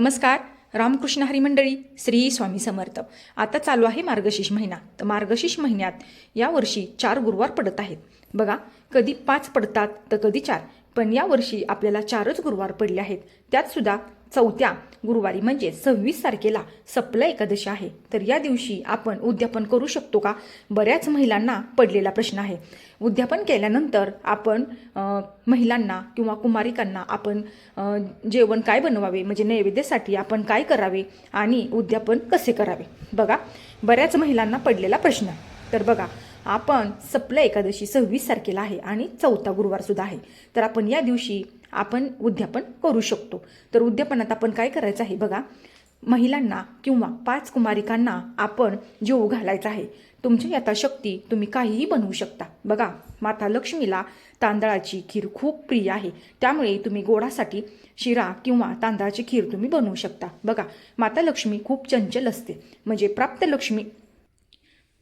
नमस्कार रामकृष्ण हरिमंडळी श्री स्वामी समर्थ. आता चालू आहे मार्गशीर्ष महिना. तर मार्गशीर्ष महिन्यात यावर्षी चार गुरुवार पडत आहेत. बघा कधी पाच पडतात तर कधी चार. पण यावर्षी आपल्याला चारच गुरुवार पडले आहेत. त्यातसुद्धा चौथ्या गुरुवारी म्हणजे सव्वीस तारखेला सप्ल एकादशी आहे. तर या दिवशी आपण उद्यापन करू शकतो का? बऱ्याच महिलांना पडलेला प्रश्न आहे. उद्यापन केल्यानंतर आपण महिलांना किंवा कुमारिकांना आपण जेवण काय बनवावे? म्हणजे नैवेद्यासाठी आपण काय करावे? आणि उद्यापन कसे करावे? बघा बऱ्याच महिलांना पडलेला प्रश्न. तर बघा आपण सप्ल एकादशी सव्वीस तारखेला आहे आणि चौथा गुरुवार सुद्धा आहे. तर आपण या दिवशी आपण उद्यापन करू शकतो. तर उद्यापनात आपण काय करायचं आहे बघा? महिलांना किंवा पाच कुमारिकांना आपण जेवू घालायचा आहे. तुमच्या यथाशक्ती तुम्ही काहीही बनवू शकता. बघा माता लक्ष्मीला तांदळाची खीर खूप प्रिय आहे. त्यामुळे तुम्ही गोडासाठी शिरा किंवा तांदळाची खीर तुम्ही बनवू शकता. बघा माता लक्ष्मी खूप चंचल असते. म्हणजे प्राप्त लक्ष्मी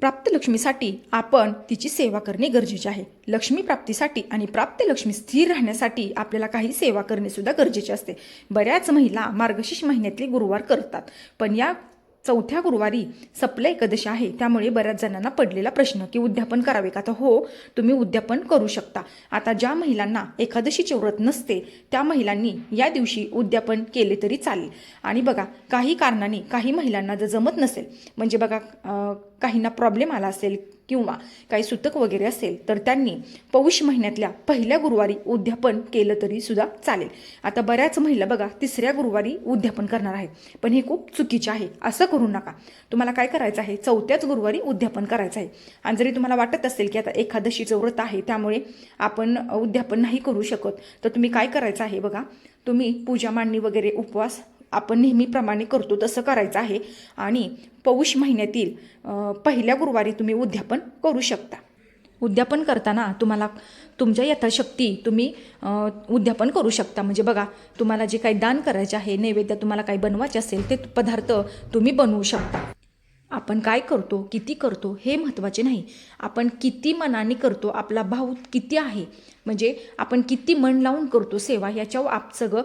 प्राप्त लक्ष्मीसाठी आपण तिची सेवा करणे गरजेचे आहे. लक्ष्मी प्राप्तीसाठी आणि प्राप्त लक्ष्मी स्थिर राहण्यासाठी आपल्याला काही सेवा करणे सुद्धा गरजेचे असते. बऱ्याच महिला मार्गशीर्ष महिन्यातले गुरुवार करतात. पण या चौथ्या गुरुवारी सप्ला एकादशी आहे त्यामुळे बऱ्याच जणांना पडलेला प्रश्न की उद्यापन करावे का? तर हो तुम्ही उद्यापन करू शकता. आता ज्या महिलांना एकादशीचे व्रत नसते त्या महिलांनी या दिवशी उद्यापन केले तरी चालेल. आणि बघा काही कारणाने काही महिलांना जर जमत नसेल म्हणजे बघा काहींना प्रॉब्लेम आला असेल किंवा काही सुतक वगैरे असेल तर त्यांनी पौष महिन्यातल्या पहिल्या गुरुवारी उद्यापन केलं तरी सुद्धा चालेल. आता बऱ्याच महिला बघा तिसऱ्या गुरुवारी उद्यापन करणार आहेत. पण हे खूप चुकीचे आहे. असं करू नका. तुम्हाला काय करायचं आहे? चौथ्याच गुरुवारी उद्यापन करायचं आहे. आणि जरी तुम्हाला वाटत असेल की आता एकादशीचं व्रत आहे त्यामुळे आपण उद्यापन नाही करू शकत तर तुम्ही काय करायचं आहे बघा? तुम्ही पूजा मांडणी वगैरे उपवास आपण नेहमीप्रमाणे करतो तसं करायचं आहे. आणि पौष महिन्यातील पहिल्या गुरुवारी तुम्ही उद्यापन करू शकता. उद्यापन करताना तुम्हाला तुमच्या यथाशक्ती तुम्ही उद्यापन करू शकता. म्हणजे बघा तुम्हाला जे काही दान करायचे आहे नैवेद्य तुम्हाला काही बनवायचे असेल ते पदार्थ तुम्ही बनवू शकता. आपण काय करतो किती करतो हे महत्त्वाचे नाही. आपण किती मनाने करतो आपला भाव किती आहे. म्हणजे आपण किती मन लावून करतो सेवा याच्यावर आप सगळं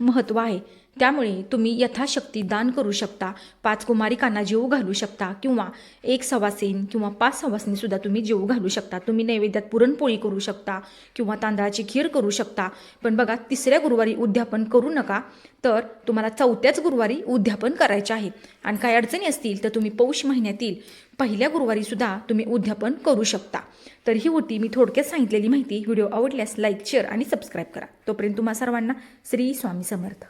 महत्त्व आहे. त्यामुळे तुम्ही यथाशक्ती दान करू शकता पाच कुमारिकांना जेवू घालू शकता किंवा एक सवासीन किंवा पाच सवासींनीसुद्धा तुम्ही जेवू घालू शकता. तुम्ही नैवेद्यात पुरणपोळी करू शकता किंवा तांदळाची खीर करू शकता. पण बघा तिसऱ्या गुरुवारी उद्यापन करू नका तर तुम्हाला चौथ्याच गुरुवारी उद्यापन करायचे आहे. आणि काही अडचणी असतील तर तुम्ही पौष महिन्यातील पहिल्या गुरुवारीसुद्धा तुम्ही उद्यापन करू शकता. तर ही होती मी थोडक्यात सांगितलेली माहिती. व्हिडिओ आवडल्यास लाईक शेअर आणि सबस्क्राईब करा. तोपर्यंत तुम्हा सर्वांना श्री स्वामी समर्थ.